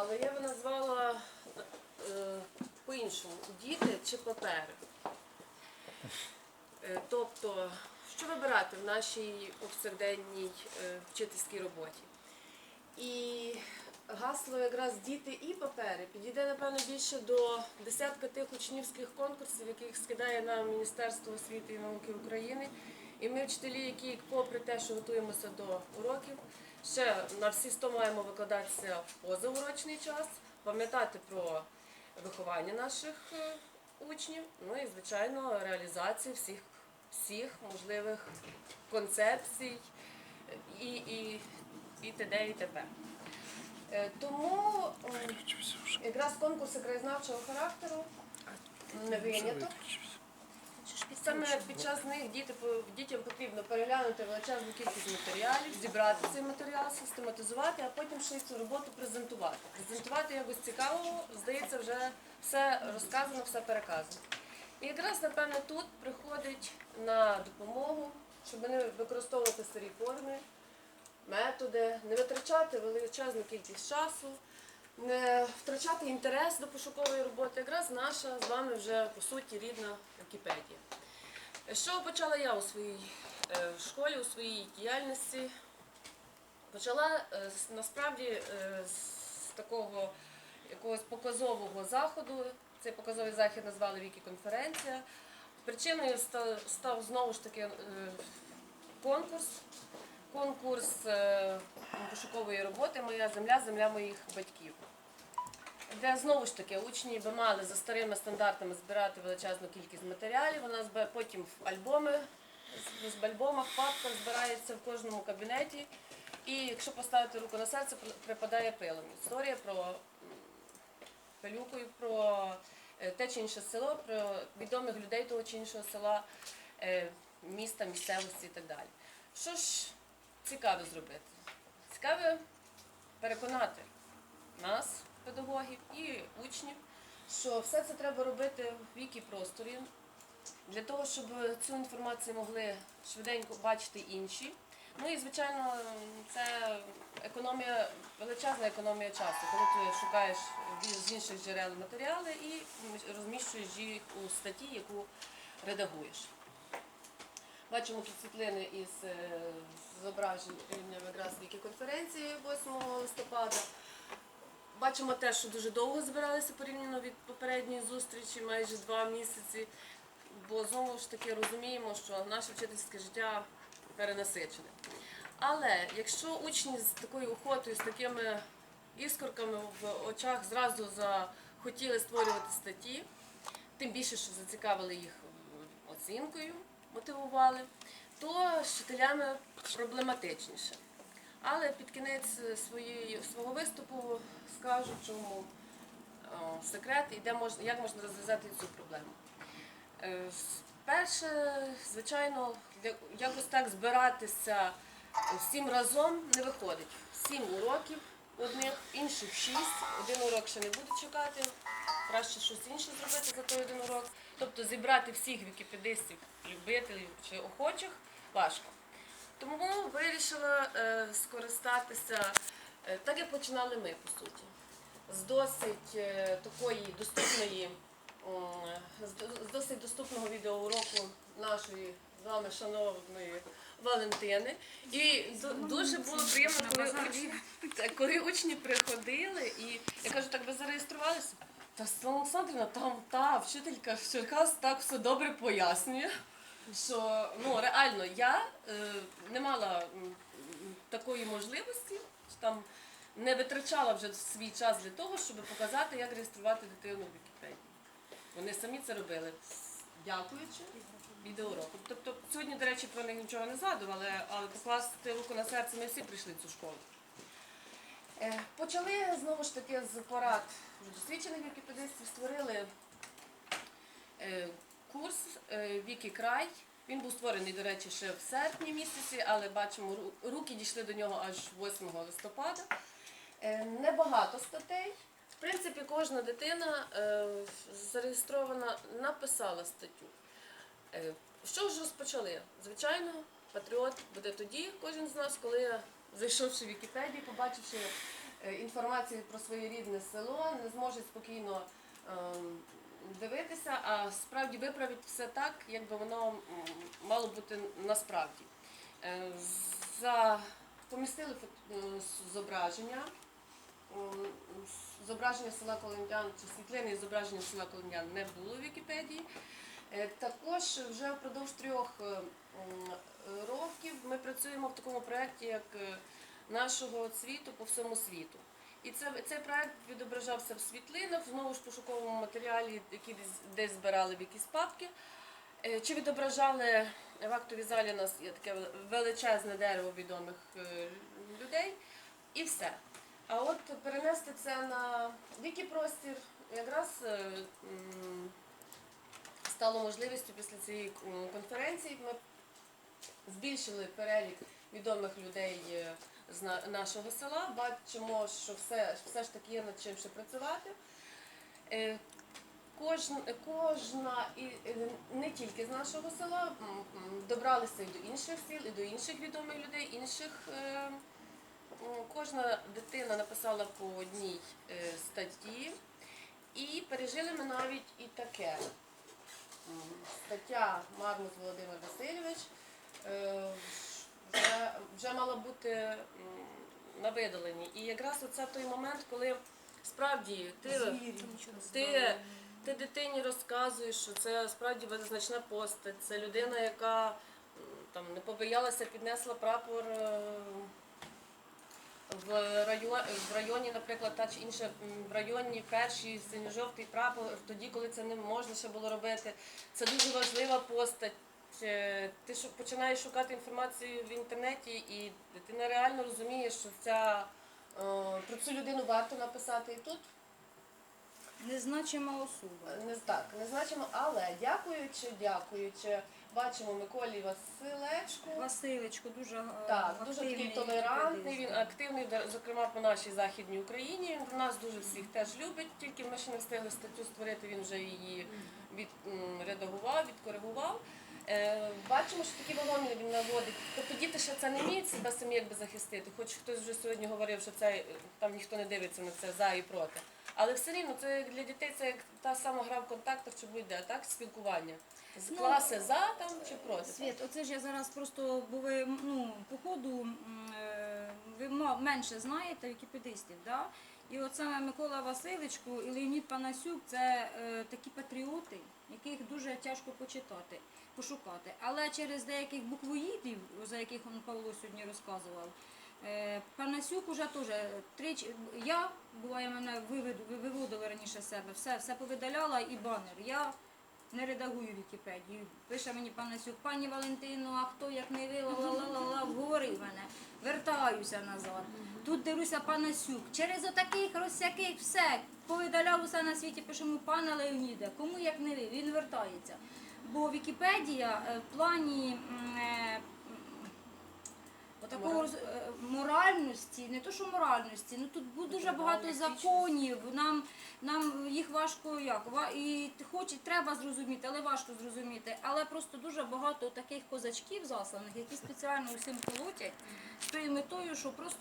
але я би назвала е, по-іншому діти чи папери. Е, тобто, що вибирати в нашій повсякденній е, вчительській роботі? І гасло якраз діти і папери підійде, напевно, більше до десятка тих учнівських конкурсів, яких скидає нам Міністерство освіти і науки України. І ми, вчителі, які, попри те, що готуємося до уроків, ще на всі 100 маємо викладатися в позаурочний час, пам'ятати про виховання наших е, учнів, ну і, звичайно, реалізацію всіх, всіх можливих концепцій і, і, і т.д. і т.п. Е, Тому якраз конкурси краєзнавчого характеру не виняток. Саме під час них діти, дітям потрібно переглянути величезну кількість матеріалів, зібрати цей матеріал, систематизувати, а потім ще й цю роботу презентувати. Презентувати якось цікаво, здається, вже все розказано, все переказано. І якраз, напевне, тут приходить на допомогу, щоб не використовувати старі форми, методи, не витрачати величезну кількість часу, не втрачати інтерес до пошукової роботи. Якраз наша з вами вже по суті рідна Вікіпедія. Чого почала я у своїй е, школі, у своїй діяльності? Почала е, насправді е, з такого якогось показового заходу. Цей показовий захід назвали Вікі-конференція. Причиною ста- став знову ж таки конкурс. Конкурс пошукової роботи Моя земля, земля моїх батьків. Де знову ж таки учні би мали за старими стандартами збирати величезну кількість матеріалів. Вона збе- потім в альбоми, в альбомах, папках збирається в кожному кабінеті. І якщо поставити руку на серце, припадає пилом. Історія про м, пилюкою, про е, те чи інше село, про відомих людей того чи іншого села, е, міста, місцевості і так далі. Що ж цікаве зробити? Цікаве переконати нас, педагогів і учнів, що все це треба робити в вікі просторі, для того, щоб цю інформацію могли швиденько бачити інші. Ну і звичайно, це економія, величезна економія часу, коли ти шукаєш з інших джерел матеріали і розміщуєш їх у статті, яку редагуєш. Бачимо тут світлини із е, зображенням якраз вікі-конференції 8 листопада. Бачимо те, що дуже довго збиралися порівняно від попередньої зустрічі, майже два місяці. Бо знову ж таки розуміємо, що наше вчительське життя перенасичене. Але якщо учні з такою охотою, з такими іскорками в очах зразу захотіли створювати статті, тим більше, що зацікавили їх оцінкою, мотивували, то з вчителями проблематичніше. Але під кінець своєї, свого виступу скажу, чому о, секрет і де можна, як можна розв'язати цю проблему. Е, Перше, звичайно, якось так збиратися всім разом не виходить. Сім уроків одних, інших шість. Один урок ще не буду чекати. Краще щось інше зробити за той один урок. Тобто зібрати всіх вікіпедистів, любителів чи охочих важко. Тому вирішила е, скористатися, е, так як починали ми, по суті, з досить е, такої доступної, з досить доступного відеоуроку нашої з вами шановної Валентини. І дуже було приємно, коли учні, коли учні приходили, і я кажу, так ви зареєструвалися? Та Олександрівна, там та вчителька з Черкас так все добре пояснює що ну реально я е, не мала такої можливості, що там не витрачала вже свій час для того, щоб показати, як реєструвати дитину в Вікіпедії. Вони самі це робили, дякуючи відеоуроку. Тобто сьогодні, до речі, про них нічого не згадували, але покласти руку на серце ми всі прийшли в цю школу. Е, Почали знову ж таки з порад досвідчених вікіпедистів, створили е, курс е, Вікі Край. Він був створений, до речі, ще в серпні місяці, але бачимо, руки дійшли до нього аж 8 листопада. Е, Небагато статей. В принципі, кожна дитина е, зареєстрована, написала статтю. Що ж розпочали? Звичайно, патріот буде тоді, кожен з нас, коли зайшовши в Вікіпедію, побачивши інформацію про своє рідне село, не зможуть спокійно ем, дивитися, а справді виправить все так, як би воно мало бути насправді. Е, За помістили зображення. Зображення села Колом'ян чи світлини із зображенням села Колом'ян не було в Вікіпедії. Е, Також вже впродовж трьох е, років ми працюємо в такому проєкті, як нашого цвіту по всьому світу. І це, цей проєкт відображався в світлинах, знову ж пошуковому матеріалі, які десь, десь збирали в якісь папки. Е, Чи відображали в актовій залі у нас є таке величезне дерево відомих е, людей, і все. А от перенести це на вікіпростір якраз е, стало можливістю після цієї конференції. Ми збільшили перелік відомих людей е, з нашого села. Бачимо, що все, все ж таки є над чим ще працювати. Е, Кожна, і е, не тільки з нашого села добралися і до інших сіл, і до інших відомих людей, інших. е, Кожна дитина написала по одній статті, і пережили ми навіть і таке. Стаття Мармус Володимир Васильович вже, вже мала бути на видаленні. І якраз оце той момент, коли справді ти, ти, ти дитині розказуєш, що це справді визначна постать, це людина, яка там не побоялася, піднесла прапор. е, В районі, в районі, наприклад, та чи інша в районі перший синьо-жовтий прапор, тоді, коли це не можна ще було робити. Це дуже важлива постать. Е, Ти починаєш шукати інформацію в інтернеті, і дитина реально розуміє, що ця е, про цю людину варто написати і тут. Незначима особа. Не так, не значимо, але дякуючи, дякуючи, бачимо Миколі Василечку. Василечко дуже е, Так, дуже такий толерантний, він активний, зокрема по нашій західній Україні. Він нас дуже всіх теж любить, тільки ми ще не встигли статтю створити, він вже її відредагував, відкоригував. Е, Бачимо, що такі вагони він наводить. Тобто діти ще це не вміють себе самі якби захистити. Хоч хтось вже сьогодні говорив, що це е, там ніхто не дивиться на це за і проти. Але все рівно це для дітей це як та сама гра в контактах, чи будь-де, так? Спілкування. З Ну, класи за там чи проти. Світ, оце ж я зараз просто, бо ви ну, по ходу е, ви менше знаєте вікіпедистів, да? І от саме Микола Василичко і Леонід Панасюк це е, такі патріоти, яких дуже тяжко почитати, пошукати. Але через деяких буквоїдів, за яких он Павло сьогодні розказував, е, Панасюк уже теж тричі. Я буває мене виводили раніше себе, все, все повидаляла і банер. Я не редагую Вікіпедію. Пише мені Панасюк, пані Валентино, а хто як не ви, ла-ла-ла-ла, вговорив мене. Вертаюся назад. Тут дивлюся Панасюк. Через отаких розсяких все. Повидаляв усе на світі, пишемо пана Леоніда. Кому як не ви, він вертається. Бо Вікіпедія е, в плані е, Отакого роз- е, моральності, не то що моральності, ну тут дуже багато законів. Нам нам їх важко як і хоч і треба зрозуміти, але важко зрозуміти. Але просто дуже багато таких козачків засланих, які спеціально усім колотять з тою метою, що просто